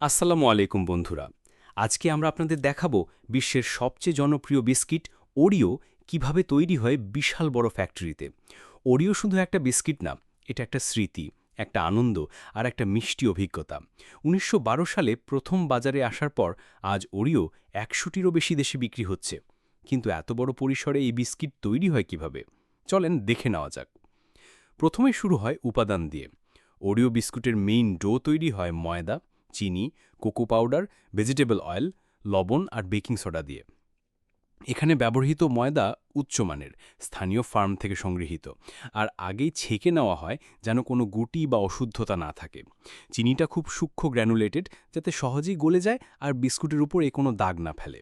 আসসালামু আলাইকুম বন্ধুরা। আজকে আমরা আপনাদের দেখাবো বিশ্বের সবচেয়ে জনপ্রিয় বিস্কিট ওরিও কীভাবে তৈরি হয় বিশাল বড় ফ্যাক্টরিতে। ওরিও শুধু একটা বিস্কিট না, এটা একটা স্মৃতি, একটা আনন্দ আর একটা মিষ্টি অভিজ্ঞতা। উনিশশো বারো সালে প্রথম বাজারে আসার পর আজ ওরিও একশোটিরও বেশি দেশে বিক্রি হচ্ছে। কিন্তু এত বড় পরিসরে এই বিস্কিট তৈরি হয় কীভাবে? চলেন দেখে নেওয়া যাক। প্রথমে শুরু হয় উপাদান দিয়ে। ওরিও বিস্কুটের মেইন ডো তৈরি হয় ময়দা চিনি, কোকো পাউডার, ভেজিটেবল অয়েল, লবণ আর বেকিং সোডা দিয়ে। এখানে ব্যবহৃত ময়দা উচ্চমানের স্থানীয় ফার্ম থেকে সংগৃহীত। আর আগেই ছেঁকে নেওয়া হয় যেন কোনো গুটি বা অশুদ্ধতা না থাকে। চিনিটা খুব সূক্ষ্ম গ্র্যানুলেটেড যাতে সহজেই গলে যায় আর বিস্কুটের উপর এ কোনো দাগ না ফেলে।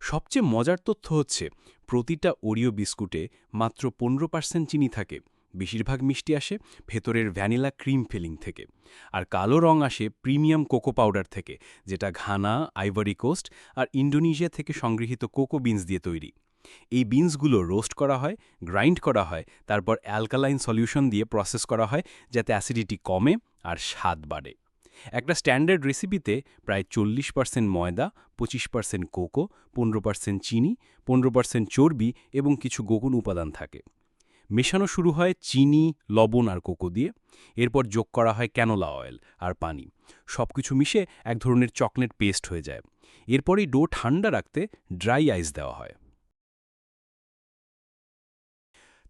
সবচেয়ে মজার তথ্য হচ্ছে, প্রতিটা ওরিও বিস্কুটে মাত্র পনেরো পার্সেন্ট চিনি থাকে। বেশিরভাগ মিষ্টি আসে ভেতরের ভ্যানিলা ক্রিম ফিলিং থেকে, আর কালো রং আসে প্রিমিয়াম কোকো পাউডার থেকে, যেটা ঘানা, আইভরি কোস্ট আর ইন্ডোনেশিয়া থেকে সংগৃহীত কোকো বিনস দিয়ে তৈরি। এই বিনসগুলো রোস্ট করা হয়, গ্রাইন্ড করা হয়, তারপর অ্যালকালাইন সলিউশন দিয়ে প্রসেস করা হয় যাতে অ্যাসিডিটি কমে আর স্বাদ বাড়ে। একটা স্ট্যান্ডার্ড রেসিপিতে প্রায় চল্লিশ পার্সেন্ট ময়দা, পঁচিশ পার্সেন্ট কোকো, পনেরো পার্সেন্ট চিনি, পনেরো পার্সেন্ট চর্বি এবং কিছু গোপন উপাদান থাকে। মেশানো শুরু হয় চিনি, লবণ আর কোকো দিয়ে। এরপর যোগ করা হয় ক্যানোলা অয়েল আর পানি। সব কিছু মিশে এক ধরনের চকলেট পেস্ট হয়ে যায়। এরপরেই ডো ঠান্ডা রাখতে ড্রাই আইস দেওয়া হয়।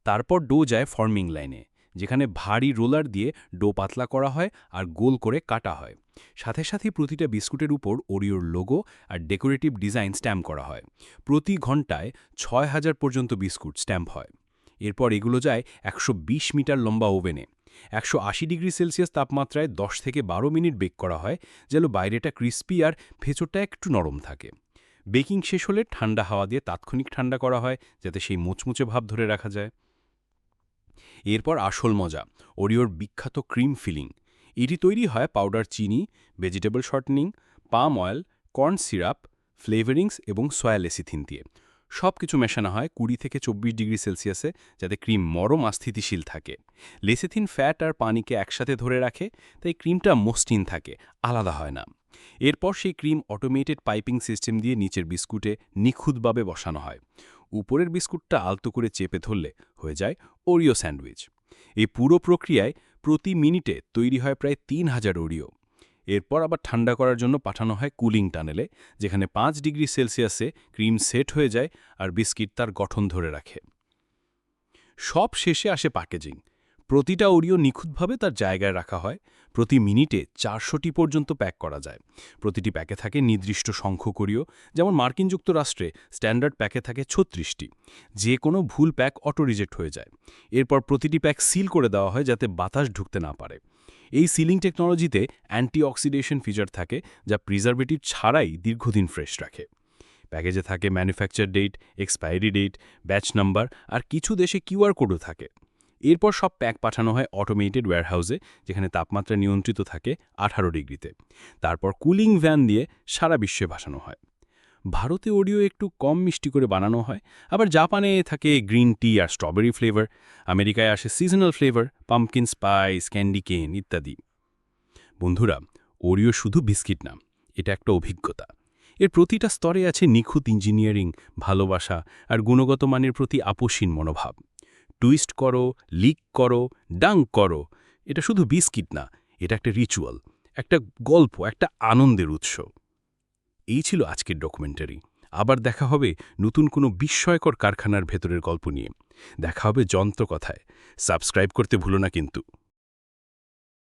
তারপর ডো যায় ফর্মিং লাইনে, যেখানে ভারী রোলার দিয়ে ডো পাতলা করা হয় আর গোল করে কাটা হয়। সাথে সাথে প্রতিটা বিস্কুটের উপর ওরিওর লোগো আর ডেকোরেটিভ ডিজাইন স্ট্যাম্প করা হয়। প্রতি ঘন্টায় ছয় হাজার পর্যন্ত বিস্কুট স্ট্যাম্প হয়। এরপর এগুলো যায় একশো বিশ মিটার লম্বা ওভেনে। একশো আশি ডিগ্রি সেলসিয়াস তাপমাত্রায় 10 থেকে 12 মিনিট বেক করা হয়, যেন বাইরেটা ক্রিস্পি আর ভেতরটা একটু নরম থাকে। বেকিং শেষ হলে ঠান্ডা হাওয়া দিয়ে তাৎক্ষণিক ঠান্ডা করা হয়, যাতে সেই মুচমুচে ভাব ধরে রাখা যায়। এরপর আসল মজা, ওরিওর বিখ্যাত ক্রিম ফিলিং। এটি তৈরি হয় পাউডার চিনি, vegetable shortening, palm oil, corn syrup, flavourings এবং সয়া লেসিথিন দিয়ে। সব কিছু মেশানো হয় কুড়ি থেকে চব্বিশ ডিগ্রি সেলসিয়াসে, যাতে ক্রিম মরম আর স্থিতিশীল থাকে। লেসেথিন ফ্যাট আর পানিকে একসাথে ধরে রাখে, তাই ক্রিমটা মসৃণ থাকে, আলাদা হয় না। এরপর সেই ক্রিম অটোমেটেড পাইপিং সিস্টেম দিয়ে নিচের বিস্কুটে নিখুঁতভাবে বসানো হয়। উপরের বিস্কুটটা আলতো করে চেপে ধরলে হয়ে যায় ওরিও স্যান্ডউইচ। এই পুরো প্রক্রিয়ায় প্রতি মিনিটে তৈরি হয় প্রায় তিন হাজার ওরিও। এরপর আবার ঠান্ডা করার জন্য পাঠানো হয় কুলিং টানেলে, যেখানে পাঁচ ডিগ্রি সেলসিয়াসে ক্রিম সেট হয়ে যায় আর বিস্কিট তার গঠন ধরে রাখে। সব শেষে আসে প্যাকেজিং। প্রতিটা ওরিও নিখুঁতভাবে তার জায়গায় রাখা হয়। প্রতি মিনিটে চারশোটি পর্যন্ত প্যাক করা যায়। প্রতিটি প্যাকে থাকে নির্দিষ্ট সংখ্যক ওরিও যেমন মার্কিন যুক্তরাষ্ট্রে স্ট্যান্ডার্ড প্যাকে থাকে ছত্রিশটি। যে কোনো ভুল প্যাক অটো রিজেক্ট হয়ে যায়। এরপর প্রতিটি প্যাক সিল করে দেওয়া হয় যাতে বাতাস ঢুকতে না পারে। এই সিলিং টেকনোলজিতে অ্যান্টিঅক্সিডেশন ফিচার থাকে যা প্রিজারভেটিভ ছাড়াই দীর্ঘদিন ফ্রেশ রাখে। প্যাকেজে থাকে manufacture date expiry date batch number আর কিছু দেশে কিউআর কোডও থাকে। এরপর সব প্যাক পাঠানো হয় অটোমেটেড ওয়্যারহাউসে যেখানে তাপমাত্রা নিয়ন্ত্রিত থাকে আঠারো ডিগ্রিতে। তারপর কুলিং ভ্যান দিয়ে সারা বিশ্বে ভাসানো হয়। ভারতে ওডিও একটু কম মিষ্টি করে বানানো হয়, আবার জাপানে থাকে গ্রিন টি আর স্ট্রবেরি ফ্লেভার, আমেরিকায় আসে seasonal flavour, pumpkin spice, candy cane ইত্যাদি। বন্ধুরা ওরিও শুধু বিস্কিট না, এটা একটা অভিজ্ঞতা। এর প্রতিটা স্তরে আছে নিখুঁত ইঞ্জিনিয়ারিং, ভালোবাসা আর গুণগত মানের প্রতি আপোষীন মনোভাব। টুইস্ট করো, লিক করো ডাঙ্ক করো, এটা শুধু বিস্কিট না, এটা একটা রিচুয়াল, একটা গল্প, একটা আনন্দের উৎস। এই ছিল আজকের ডকুমেন্টারি আবার দেখা হবে নতুন কোনো বিস্ময়কর কারখানার ভেতরের গল্প নিয়ে। দেখা হবে যন্ত্রকথায়। সাবস্ক্রাইব করতে ভুলো না কিন্তু।